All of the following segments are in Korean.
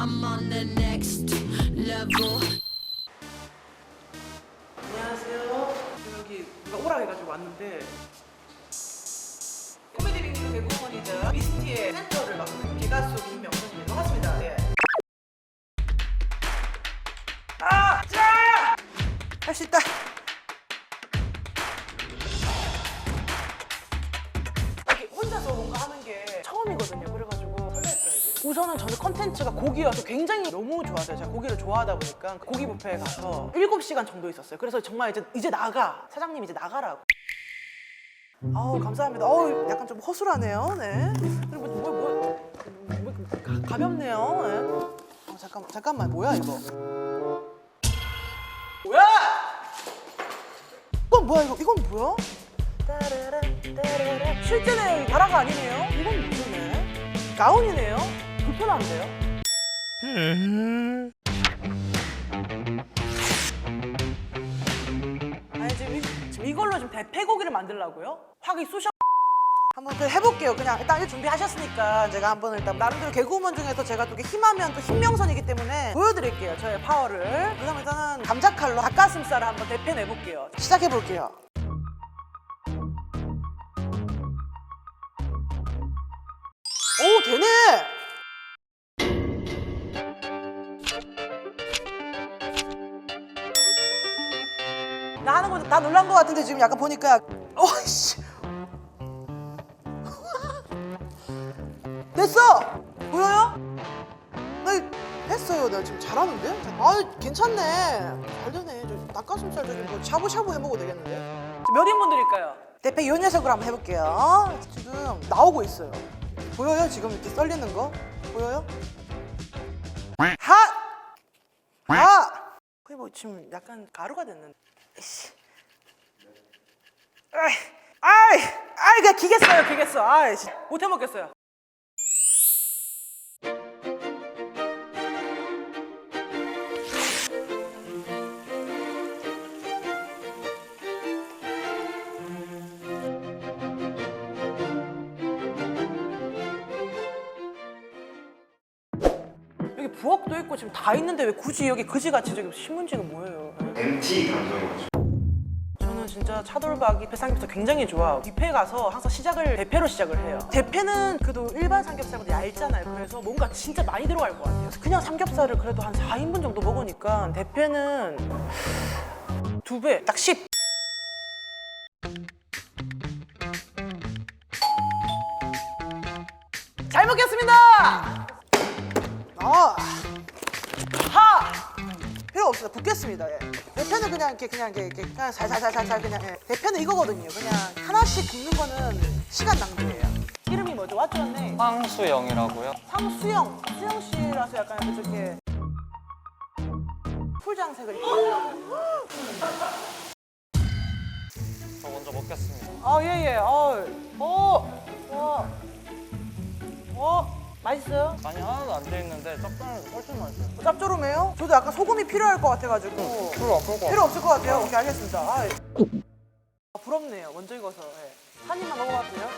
I'm on the next level. 안녕하세요. 여기 오라 해가지고 왔는데 코미디 빅리그 개그우먼이 우선은 저는 컨텐츠가 고기여서 굉장히 너무 좋아서요. 제가 고기를 좋아하다 보니까 고기 뷔페에 가서 7시간 정도 있었어요. 그래서 정말 이제 이제 나가. 사장님 이제 나가라고. 아우 감사합니다. 어우 약간 좀 허술하네요. 네. 그리고 뭐, 뭐, 뭐, 뭐 가, 가볍네요. 네. 어, 잠깐 잠깐만 뭐야 이거? 뭐야? 이건 뭐야 이거? 이건 뭐야? 따라라, 따라라. 이 바라가 아니네요. 이건 무슨네? 가운이네요. 불편한데요? 아니 지금, 이, 지금 이걸로 지금 대패고기를 만들라고요? 확이 쑤셔. 한번 그 해볼게요. 그냥 일단 일 준비하셨으니까 제가 한번 일단 나름대로 개그우먼 중에서 제가 또 힘하면 또 힘명선이기 때문에 보여드릴게요. 저의 파워를. 그다음 일단은 감자칼로 닭가슴살을 한번 대패내볼게요. 시작해볼게요. 오 되네. 다 놀란 거 같은데 지금 약간 보니까 어이씨 됐어 보여요? 나 이거 했어요 나 지금 잘하는데? 아 괜찮네 잘 되네 저 닭가슴살 저기 뭐 샤브샤브 해먹어도 되겠는데 몇 인분 드릴까요? 대패 요 녀석으로 한번 해볼게요 지금 나오고 있어요 보여요 지금 이렇게 썰리는 거 보여요? 하! 하! 거의 뭐 지금 약간 가루가 됐는데 이씨. 아이, 아이, 아이, 그냥 기겠어요, 기겠어. 아이, 씨, 못 해 먹겠어요. 여기 부엌도 있고 지금 다 있는데 왜 굳이 여기 그지같이 저기 신문지가 뭐예요? MT 감성이죠. 진짜 차돌박이 배 삼겹살 굉장히 좋아. 뷔페 가서 항상 시작을 대패로 시작을 해요. 대패는 그래도 일반 삼겹살보다 얇잖아요. 그래서 뭔가 진짜 많이 들어갈 것 같아요. 그냥 삼겹살을 그래도 한 4인분 정도 먹으니까 대패는 두 배, 딱 10. 잘 먹겠습니다! 아, 하! 필요 없어요. 붓겠습니다. 예. 대패는 그냥 이렇게 그냥 이렇게, 이렇게 그냥 살살살살살 그냥 예. 대패는 이거거든요. 그냥 하나씩 굽는 거는 시간 낭비예요. 이름이 뭐죠? 왔죠네. 황수영이라고요. 상수영, 수영 씨라서 약간 이렇게 풀장색을 입고. 저 먼저 먹겠습니다. 아 예예. 어, 어, 와, 어, 맛있어요? 많이 하나도 안 돼 있는데 짭짤해서 훨씬 맛있어요. 짭조름해요? 저도 약간 소금이 필요할 것 같아가지고. 필요 없을 것 필요 없을 것 같아요. 오케이 알겠습니다. 아, 아, 부럽네요. 먼저 익어서. 예. 한 입만 먹어봐도 돼요?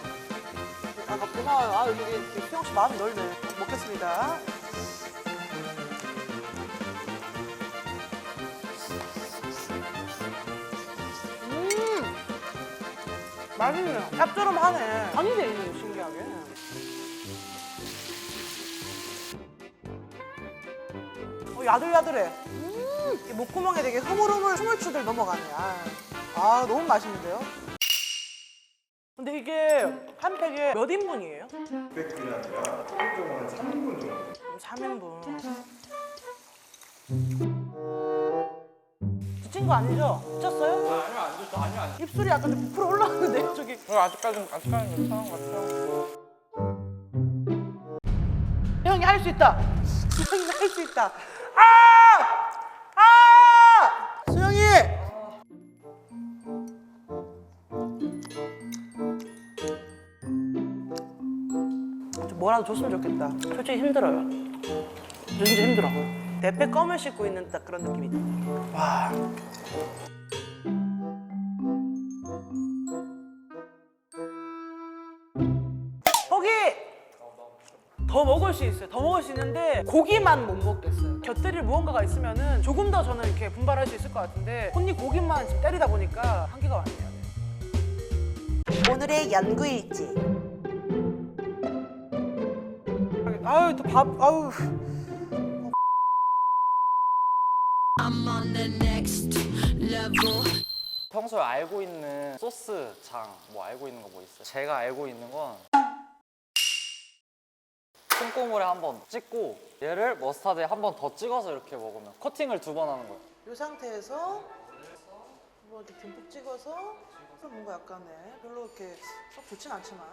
아, 고마워요. 아, 여기 수영 씨 마음이 넓네. 먹겠습니다. 음, 맛있네요. 짭조름하네. 간이 돼 있네요, 신기하게. 어, 야들야들해. 음, 이 목구멍에 되게 흐물흐물 스물추들 넘어가네. 아, 아, 너무 맛있는데요? 근데 이게 한 팩에 몇 인분이에요? 600g이 아니라 보통 한 3인분 정도. 3인분. 지친 거 아니죠? 지쳤어요? 아니요, 안 좋죠. 아니요, 아니요. 입술이 약간 좀 부풀어 올라왔는데 저기. 저 아직까지는, 아직까지는 괜찮은 것 같아요. 형이 할 수 있다. 형이 할 수 있다. 아! 아! 수영이! 좀 뭐라도 줬으면 좋겠다. 솔직히 힘들어요. 저 진짜 힘들어. 대패 껌을 씹고 있는 딱 그런 느낌이다. 와. 더. 먹을 수 있어요. 더 먹을 수 있는데 고기만 못 먹겠어요. 곁들일 무언가가 있으면은 조금 더 저는 이렇게 분발할 수 있을 것 같은데 혼이 고기만 지금 때리다 보니까 한계가 왔네요. 오늘의 연구 일지. 아유 또 밥 아유. 평소에 알고 있는 소스 장 뭐 알고 있는 거 뭐 있어요? 제가 알고 있는 건 콩고물에 한 번 찍고 얘를 머스타드에 한 번 더 찍어서 이렇게 먹으면 커팅을 두 번 하는 거예요. 이 상태에서 뭐 이렇게 듬뿍 찍어서 뭔가 약간 네, 별로 이렇게 썩 좋진 않지만